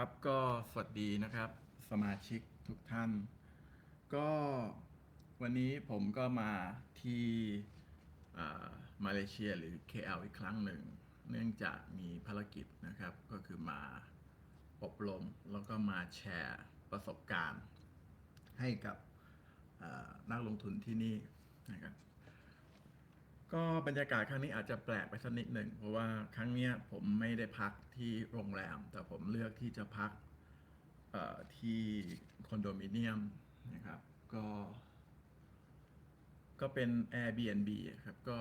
ครับก็สวัสดีนะครับสมาชิกทุกท่าน ก็วันนี้ผมก็มาที่มาเลเซียหรือ KL อีกครั้งหนึ่ง เนื่องจากมีภารกิจนะครับ ก็คือมาอบรมแล้วก็มาแชร์ประสบการณ์ ให้กับนักลงทุนที่นี่นะครับ ก็บรรยากาศครั้งนี้อาจจะแปลกไปสักนิดหนึ่งเพราะว่าครั้งเนี้ยผมไม่ได้พักที่โรงแรม แต่ผมเลือกที่จะพักเอ่อที่คอนโดมิเนียมนะครับ ก็ ก็เป็น Airbnb ครับก็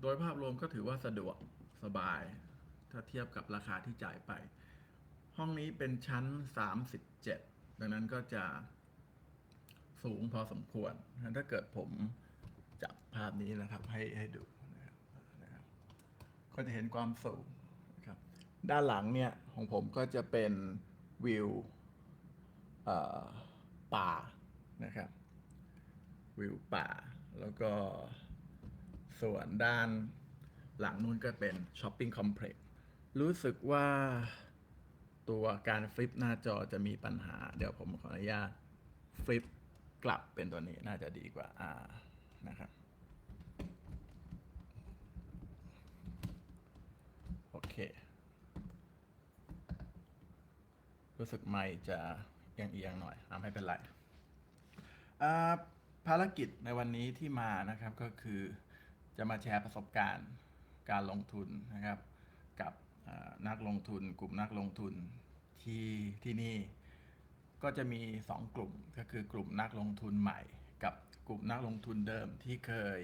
โดยภาพรวมก็ถือว่าสะดวกสบาย ถ้าเทียบกับราคาที่จ่ายไป ห้องนี้เป็นชั้น 37 ดังนั้นก็จะสูงพอสมควร ถ้าเกิดผม ภาพนี้นะครับ ให้ให้ดูนะครับก็จะเห็นความสูงนะครับ ด้านหลังเนี่ยของผมก็จะเป็นวิวป่านะครับ วิวป่า แล้วก็ส่วนด้านหลังนู้นก็เป็นช้อปปิ้งคอมเพล็กซ์รู้สึกว่าตัวการฟลิปหน้าจอจะมีปัญหา เดี๋ยวผมขออนุญาตฟลิปกลับเป็นตัวนี้น่าจะดีกว่าอ่านะครับ โอเค รู้สึกไม่จะเอียงๆหน่อยอ่าไม่เป็นไรภารกิจในวันนี้ที่มานะครับก็คือจะมาแชร์ประสบการณ์การลงทุนนะครับ กับนักลงทุน กลุ่มนักลงทุนที่ที่นี่ก็จะมี 2 กลุ่มก็คือกลุ่มนักลงทุนใหม่ กับกลุ่มนักลงทุนเดิมที่เคย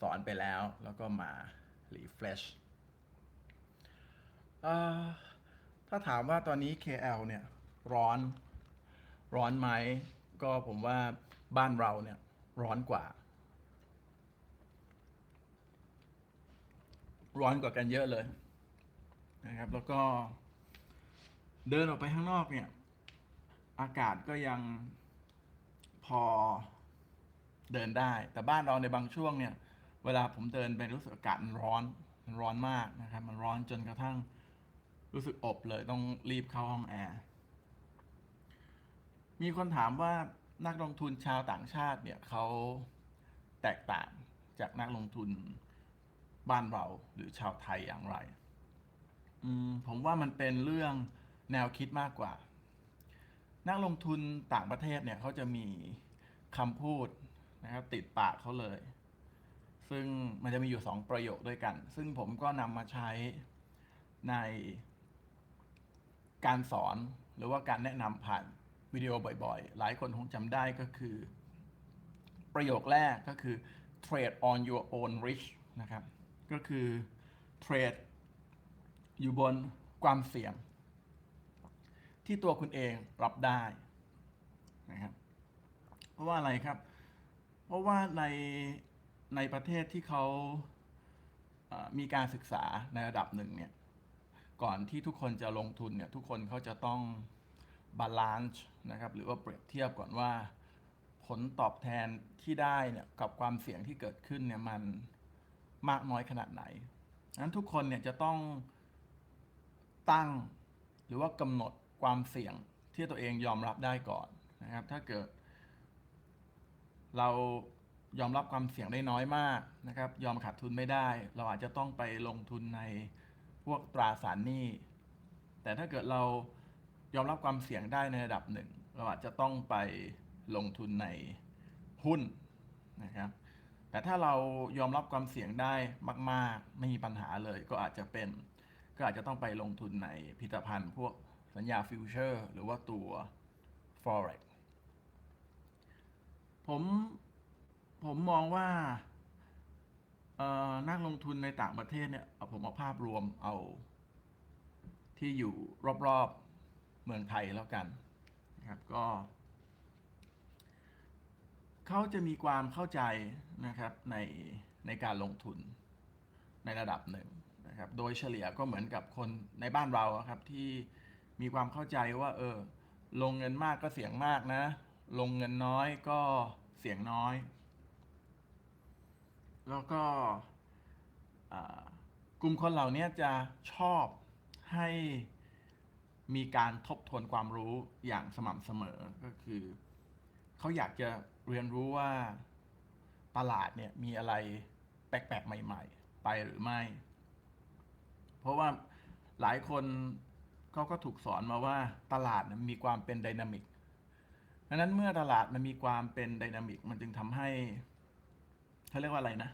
สอนไปแล้ว แล้วก็มา refresh เอ่อถ้าถามว่าตอนนี้ KL เนี่ยร้อนร้อนไหมก็ผมว่าบ้านเราเนี่ยร้อนกว่า ร้อนกว่ากันเยอะเลยนะครับ แล้วก็เดินออกไปข้างนอกเนี่ย อากาศก็ยังพอเดินได้ แต่บ้านเราในบางช่วงเนี่ย เวลาผมเดินไปรู้สึกอากาศมันร้อนมันร้อนมากนะครับ มันร้อนจนกระทั่ง รู้สึกอบเลยต้องรีบเข้าห้องแอร์ มีคนถามว่านักลงทุนชาวต่างชาติเนี่ยเขาแตกต่างจากนักลงทุนบ้านเราหรือชาวไทยอย่างไรมผมว่ามันเป็นเรื่องแนวคิดมากกว่า นักลงทุนต่างประเทศเนี่ยเขาจะมีคำพูดนะครับติดปากเขาเลย ซึ่งมันจะมีอยู่สองประโยคด้วยกัน ซึ่งผมก็นำมาใช้ใน การสอนหรือว่าการแนะนำผ่านวิดีโอบ่อยๆ หลายคนคงจำได้ก็คือ ประโยคแรกก็คือ trade on your own risk นะครับ ก็คือเทรดอยู่บนความเสี่ยง ที่ตัวคุณเองรับได้นะครับเพราะว่าอะไรครับ เพราะว่าในในประเทศที่เขามีการศึกษาในระดับหนึ่งเนี่ย ก่อนที่ทุกคนจะลงทุนเนี่ยทุกคนเขาจะต้องบาลานซ์นะครับหรือว่าเปรียบเทียบก่อนว่า ผลตอบแทนที่ได้เนี่ยกับความเสี่ยงที่เกิดขึ้นเนี่ยมันมากน้อยขนาดไหนนั้นทุกคนเนี่ยจะต้องตั้งหรือว่ากำหนดความเสี่ยงที่ตัวเองยอมรับได้ก่อนนะครับ ถ้าเกิด เรายอมรับความเสี่ยงได้น้อยมากนะครับ ยอมขาดทุนไม่ได้ เราอาจจะต้องไปลงทุนใน พวกตราสารหนี้ แต่ถ้าเกิดเรายอมรับความเสี่ยงได้ในระดับหนึ่ง เราอาจจะต้องไปลงทุนในหุ้นนะครับ แต่ถ้าเรายอมรับความเสี่ยงได้มาก ๆ ไม่มีปัญหาเลยก็อาจจะเป็น ก็อาจจะต้องไปลงทุนในผลิตภัณฑ์ พวกสัญญาฟิวเจอร์ หรือว่าตัว forex ผมผมมองว่า อนักลงทุนในต่างประเทศเนี่ยผมเอาภาพรวมเอา ที่อยู่รอบๆเมืองไทยแล้วกันนะครับก็เขาจะมีความเข้าใจนะครับในในการลงทุนในระดับหนึ่งนะครับ โดยเฉลี่ยก็เหมือนกับคนในบ้านเราครับที่มีความเข้าใจว่าเออลงเงินมากก็เสี่ยงมากนะ ลงเงินน้อยก็เสี่ยงน้อย แล้วก็กลุ่มคนเหล่านี้จะชอบให้มีการทบทวนความรู้อย่างสม่ำเสมอก็คือเขาอยากจะเรียนรู้ว่าตลาดเนี่ยมีอะไรแปลกๆใหม่ ๆ ไปหรือไม่ เพราะว่าหลายคนเขาก็ถูกสอนมาว่าตลาดมีความเป็นไดนามิกดังนั้นเมื่อตลาดมันมีความเป็นไดนามิกมันจึงทำให้ เขาเรียกว่าอะไรนะ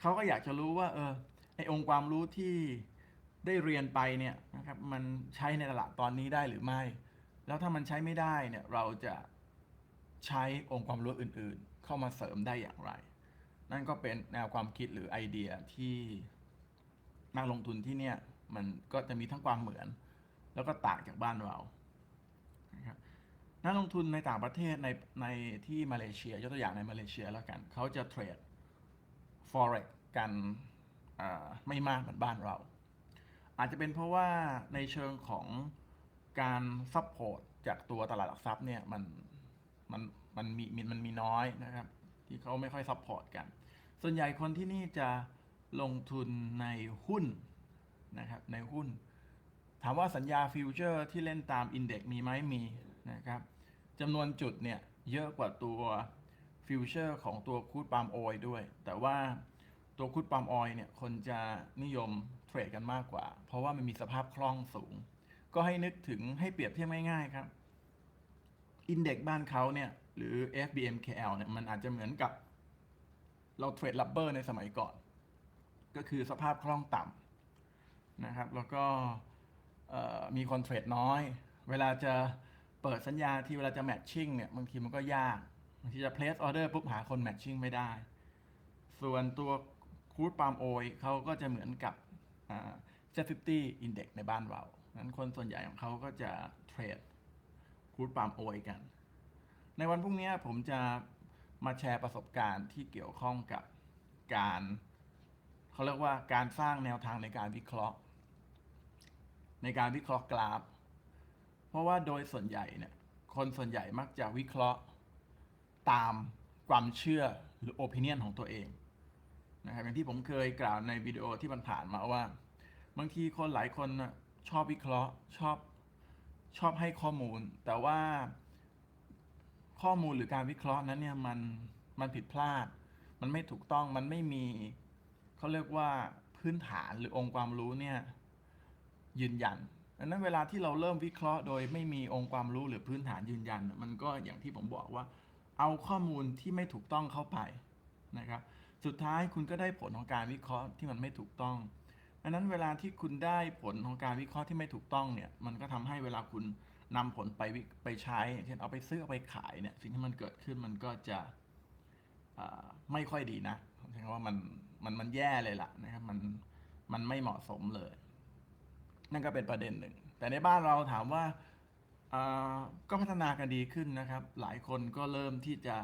เขาก็อยากจะรู้ว่า เออไอองค์ความรู้ที่ได้เรียนไปเนี่ยนะครับ มันใช้ในตลาดตอนนี้ได้หรือไม่ แล้วถ้ามันใช้ไม่ได้เนี่ย เราจะใช้องค์ความรู้อื่น ๆ เข้ามาเสริมได้อย่างไร นั่นก็เป็นแนวความคิดหรือไอเดียที่นักลงทุนที่เนี่ย มันก็จะมีทั้งความเหมือน แล้วก็ต่างจากบ้านเรา นักลงทุนในต่างประเทศในในที่มาเลเซียยกตัวอย่างในมาเลเซียแล้วกัน เขาจะเทรด forex กันไม่มากเหมือนบ้านเรา อาจจะเป็นเพราะว่าในเชิงของการซัพพอร์ตจากตัวตลาดหลักทรัพย์เนี่ยมันมันมันมีมีมันมีน้อยนะครับ ที่เขาไม่ค่อยซัพพอร์ตกัน ส่วนใหญ่คนที่นี่จะลงทุนในหุ้นนะครับในหุ้น ถามว่าสัญญาฟิวเจอร์ที่เล่นตามอินเด็กมีไหมมี นะครับจำนวนจุดเนี่ยเยอะกว่าตัวฟิวเจอร์ของตัวคูดปาล์มออยด้วย แต่ว่าตัวคูดปาล์มออยเนี่ยคนจะนิยมเทรดกันมากกว่า เพราะว่ามันมีสภาพคล่องสูง ก็ให้นึกถึงให้เปรียบเทียบง่ายๆครับอินเด็กบ้านเขาเนี่ยหรือ FBMKL เนี่ยมันอาจจะเหมือนกับเราเทรดลับเบอร์ในสมัยก่อน ก็คือสภาพคล่องต่ำนะครับ แล้วก็มีคนเทรดน้อย เวลาจะ เปิดสัญญาที่เวลาจะแมทชิ่งเนี่ยบางทีมันก็ยากบางทีจะ place order ปุ๊บหาคนแมทชิ่งไม่ได้ ส่วนตัวคูดปาล์มโอยเขาก็จะเหมือนกับเซ็ตฟิฟตี้อินเด็กในบ้านเรานั้นคนส่วนใหญ่ของเขาก็จะเทรดคูดปาล์มโอยกัน ในวันพรุ่งนี้ผมจะมาแชร์ประสบการณ์ที่เกี่ยวข้องกับการเขาเรียกว่าการสร้างแนวทางในการวิเคราะห์ ในการวิเคราะห์กราฟ เพราะว่าโดยส่วนใหญ่เนี่ย คนส่วนใหญ่มักจะวิเคราะห์ตามความเชื่อหรือ opinion ของตัวเองนะครับอย่างที่ผมเคยกล่าวในวิดีโอที่มันผ่านมาว่า บางทีคนหลายคนชอบวิเคราะห์ชอบชอบให้ข้อมูล แต่ว่าข้อมูลหรือการวิเคราะห์นั้นเนี่ยมันมันผิดพลาด มันไม่ถูกต้องมันไม่มีเขาเรียกว่าพื้นฐานหรือองค์ความรู้เนี่ยยืนยัน ดังนั้นเวลาที่เราเริ่มวิเคราะห์โดยไม่มีองค์ความรู้หรือพื้นฐานยืนยัน มันก็อย่างที่ผมบอกว่า เอาข้อมูลที่ไม่ถูกต้องเข้าไปนะครับ สุดท้ายคุณก็ได้ผลของการวิเคราะห์ที่มันไม่ถูกต้องดังนั้นเวลาที่คุณได้ผลของการวิเคราะห์ที่ไม่ถูกต้องเนี่ยมันก็ทำให้เวลาคุณนำผลไปวิไปใช้เช่นเอาไปซื้อเอาไปขายเนี่ยสิ่งที่มันเกิดขึ้นมันก็จะไม่ค่อยดีนะผมใช้คำว่ามันมันมันแย่เลยล่ะนะครับมันมันไม่เหมาะสมเลย นั่นก็เป็นประเด็นหนึ่ง แต่ในบ้านเราถามว่าก็พัฒนากันดีขึ้นนะครับ หลายคนก็เริ่มที่จะ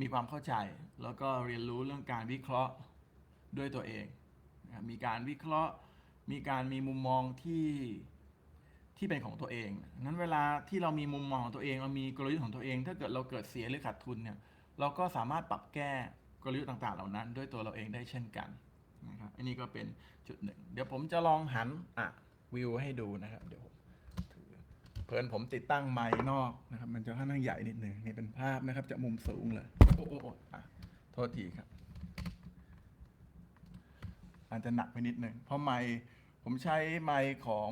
มีความเข้าใจ แล้วก็เรียนรู้เรื่องการวิเคราะห์ด้วยตัวเอง มีการวิเคราะห์ มีการมีมุมมองที่ที่เป็นของตัวเอง นั้นเวลาที่เรามีมุมมองของตัวเอง เรามีกลยุทธ์ของตัวเอง ถ้าเกิดเราเกิดเสียหรือขาดทุนเนี่ย เราก็สามารถปรับแก้กลยุทธ์ต่างๆ เหล่านั้น ด้วยตัวเราเองได้เช่นกัน นะครับอันนี้ก็เป็นจุดหนึ่งเดี๋ยวผมจะลองหันอะวิวให้ดูนะครับเดี๋ยวผมถือเพลินผมติดตั้งไม้นอกนะครับ มันจะค่อนข้างใหญ่นิดหนึ่งนี่เป็นภาพนะครับจากมุมสูงเลยโอ้โหอะโทษทีครับอาจจะหนักไปนิดหนึ่งเพราะไมค์ผมใช้ไมค์ของ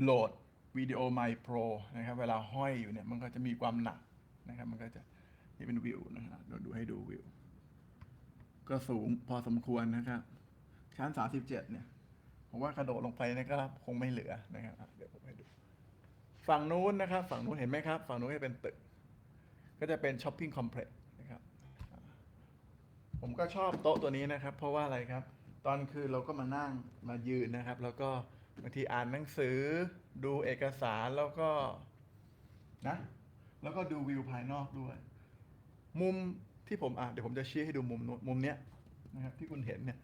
โหลดวิดีโอไมค์โปรนะครับเวลาห้อยอยู่เนี่ยมันก็จะมีความหนักนะครับ มันก็จะนี่เป็นวิวนะครับเดี๋ยวดูให้ดูวิว ก็สูงพอสมควรนะครับ ชั้น 37 เนี่ย ผมว่ากระโดดลงไปนะครับ คงไม่เหลือนะครับเดี๋ยวผมให้ดู ฝั่งนู้นนะครับ ฝั่งนู้นเห็นไหมครับ ฝั่งนู้นจะเป็นตึก ก็จะเป็นช้อปปิ้งคอมเพล็กซ์นะครับ ผมก็ชอบโต๊ะตัวนี้นะครับ เพราะว่าอะไรครับ ตอนคืนเราก็มานั่งมายืนนะครับ แล้วก็บางทีอ่านหนังสือ ดูเอกสารแล้วก็นะแล้วก็ดูวิวภายนอกด้วย มุมที่ผมอะเดี๋ยวผมจะชี้ให้ดูมุมนู้นมุมเนี้ยนะครับที่คุณเห็นเนี่ย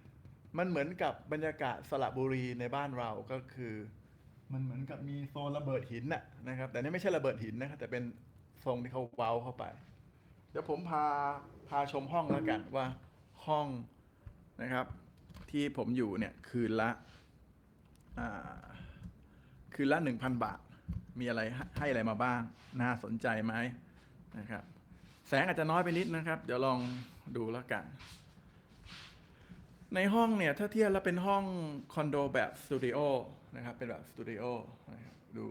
มันเหมือนกับบรรยากาศสระบุรีในบ้านเราก็คือ มันเหมือนกับมีโซนระเบิดหินน่ะนะครับ แต่นี่ไม่ใช่ระเบิดหินนะครับแต่เป็นทรงที่เขาเว้าเข้าไป เดี๋ยวผมพาพาชมห้องแล้วกันว่าห้องนะครับ ที่ผมอยู่เนี่ยคืนละอ่าคืคืนละ 1,000 บาท มีอะไรให้ให้อะไรมาบ้าง น่าสนใจไหมนะครับ แสงอาจจะน้อยไปนิดนะครับ เดี๋ยวลองดูแล้วกัน ในห้องเนี่ยถ้าเทียบแล้วเป็นห้องคอนโดแบบสตูดิโอนะครับเป็นแบบสตูดิโอนะครับดู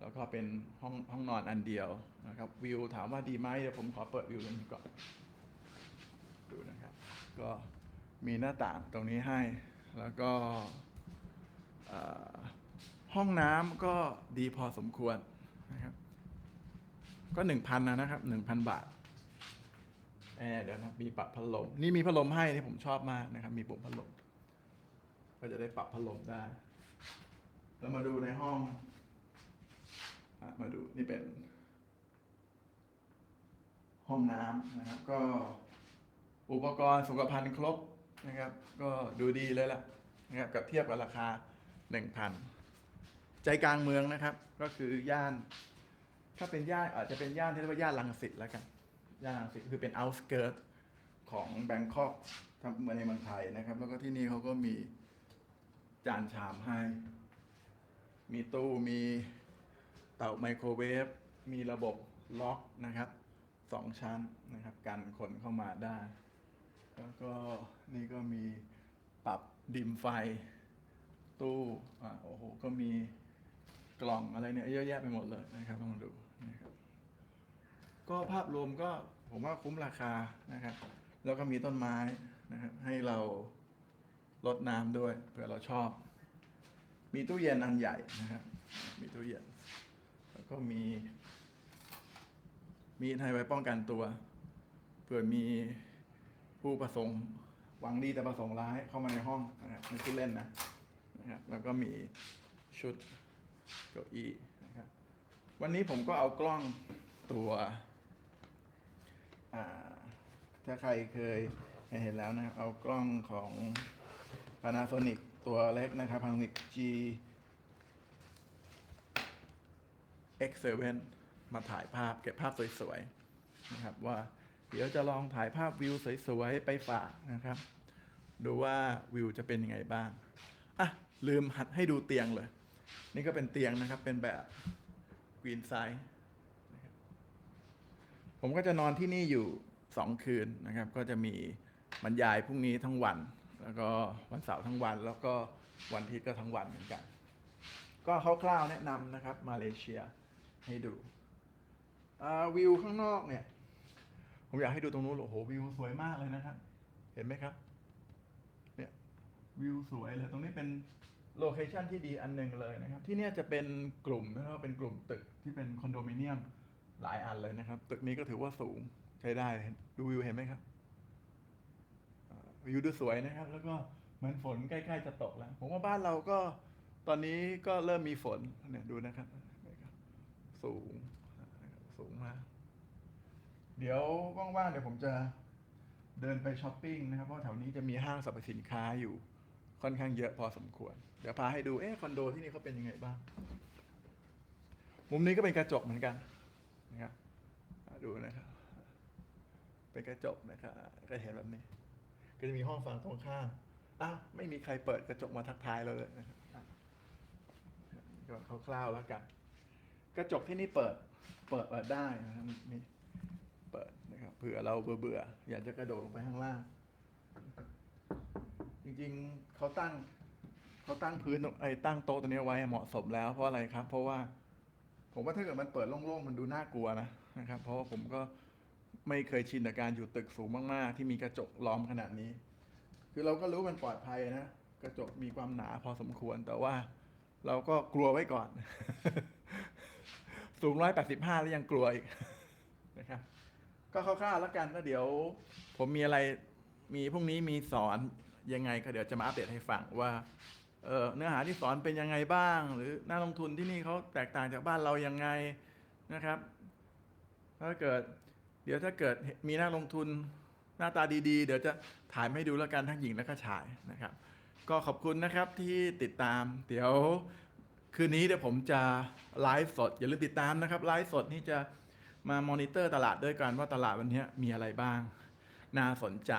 แล้วก็เป็นห้องห้องนอนอันเดียวนะครับวิวถามว่าดีไหมเดี๋ยวผมขอเปิดวิวตรงนี้ก่อนดูนะครับก็มีหน้าต่างตรงนี้ให้ แล้วก็ห้องน้ำก็ดีพอสมควรนะครับก็หนึ่งพันนะครับหนึ่งพันบาท อร์เดี๋ยวนะมีปรับพัดลมนี่มีพัดลมให้ที่ผมชอบมากนะครับ มีปุ่มพัดลมก็จะได้ปรับพัดลมได้ แล้วมาดูในห้องอมาดูนี่เป็น ห้องน้ำนะครับ ก็อุปกรณ์สุขภัณฑ์ครบนะครับ ก็ดูดีเลยล่ะนะครับกับเทียบกับราคาหนึ่งพันใจกลางเมืองนะครับ ก็คือย่าน ถ้าเป็นย่านอาจจะเป็นย่านที่เรียกว่าย่านลังสิตแล้วกัน ย่านลังสิตคือเป็น outskirt ของแบงคอกทำเหมือนในเมืองไทยนะครับ แล้วก็ที่นี่เขาก็มีจานชามให้ มีตู้มีเตาไมโครเวฟมีระบบล็อกนะครับสองชั้นนะครับ กันคนเข้ามาได้ แล้วก็นี่ก็มีปรับดิมไฟ ตู้อ่าโอ้โห ก็มีกล่องอะไรเนี่ยเยอะแยะไปหมดเลยนะครับลองดูนะครับ ก็ภาพรวมก็ผมว่าคุ้มราคานะครับ แล้วก็มีต้นไม้นะครับ ให้เราลดน้ำด้วยเผื่อเราชอบ มีตู้เย็นอันใหญ่นะครับ มีตู้เย็น แล้วก็มี มีดให้ไว้ป้องกันตัวเผื่อมีผู้ประสงค์หวังดีแต่ประสงค์ร้ายเข้ามาในห้องนะครับไม่คือเล่นนะนะครับแล้วก็มีชุดเก้าอี้นะครับวันนี้ผมก็เอากล้องตัว ถ้าใครเคยเห็นแล้วนะเอากล้องของ Panasonic ตัวเล็กนะครับ Panasonic G X7 มาถ่ายภาพเก็บภาพสวยๆนะครับว่าเดี๋ยวจะลองถ่ายภาพวิวสวยๆไปฝากนะครับ ดูว่าวิวจะเป็นยังไงบ้างอะลืมหัดให้ดูเตียงเลย นี่ก็เป็นเตียงนะครับเป็นแบบกรีนไซส์ ผมก็จะนอนที่นี่อยู่สองคืนนะครับ ก็จะมีบรรยายพรุ่งนี้ทั้งวัน แล้วก็วันเสาร์ทั้งวัน แล้วก็วันอาทิตย์ก็ทั้งวันเหมือนกัน ก็คร่าวๆแนะนำนะครับมาเลเซียให้ดูวิวข้างนอกเนี่ย ผมอยากให้ดูตรงนู้นโอ้โหวิวสวยมากเลยนะครับ เห็นไหมครับเนี่ยวิวสวยเลยตรงนี้เป็นโลเคชันที่ดีอันหนึ่งเลยนะครับ ที่เนี่ยจะเป็นกลุ่มนะครับเป็นกลุ่มตึกที่เป็นคอนโดมิเนียม หลายอันเลยนะครับ ตึกนี้ก็ถือว่าสูงใช้ได้ดูวิวเห็นไหมครับวิวดูสวยนะครับ แล้วก็เหมือนฝนใกล้ๆจะตกแล้ว ผมว่าบ้านเราก็ตอนนี้ก็เริ่มมีฝนเนี่ยดูนะครับ สูงสูงมากเดี๋ยวว่างๆเดี๋ยวผมจะเดินไปช้อปปิ้งนะครับ เพราะแถวนี้จะมีห้างสรรพสินค้าอยู่ค่อนข้างเยอะพอสมควร เดี๋ยวพาให้ดูเอ๊ะคอนโดที่นี่เขาเป็นยังไงบ้าง มุมนี้ก็เป็นกระจกเหมือนกัน นะครับดูนะครับ เป็นกระจกนะครับก็เห็นแบบนี้ ก็จะมีห้องฝั่งตรงข้ามอ้าวไม่มีใครเปิดกระจกมาทักทายเราเลยนะครับก็คร่าวๆแล้วกัน กระจกที่นี่เปิดเปิดเปิดได้นะครับมีเปิดนะครับเผื่อเราเบื่อเบื่ออยากจะกระโดดลงไปข้างล่าง จริงๆเขาตั้งเขาตั้งพื้นไอ้ตั้งโต๊ะตัวนี้ไว้เหมาะสมแล้วเพราะอะไรครับ เพราะว่า ผมว่าถ้าเกิดมันเปิดโล่งๆมันดูน่ากลัวนะนะครับ เพราะว่าผมก็ไม่เคยชินกับการอยู่ตึกสูงมากๆ ที่มีกระจกล้อมขนาดนี้ คือเราก็รู้มันปลอดภัยนะกระจกมีความหนาพอสมควรแต่ว่าเราก็กลัวไว้ก่อน สูงร้อยแปดสิบห้าแล้วยังกลัวอีกนะครับ ก็คร่าวๆแล้วกันแล้วเดี๋ยว ผมมีอะไรมีพรุ่งนี้มีสอนยังไงก็เดี๋ยวจะมาอัปเดตให้ฟังว่า เนื้อหาที่สอนเป็นยังไงบ้าง หรือน่าลงทุนที่นี่เขาแตกต่างจากบ้านเรายังไงนะครับ ถ้าเกิด เดี๋ยวถ้าเกิดมีนักลงทุนหน้าตาดีๆ เดี๋ยวจะถ่ายให้ดูแล้วกันทั้งหญิงและก็ชายนะครับ ก็ขอบคุณนะครับที่ติดตาม เดี๋ยวคืนนี้เดี๋ยวผมจะไลฟ์สด อย่าลืมติดตามนะครับไลฟ์สดนี่จะมามอนิเตอร์ตลาดด้วยกันว่าตลาดวันนี้มีอะไรบ้าง น่าสนใจ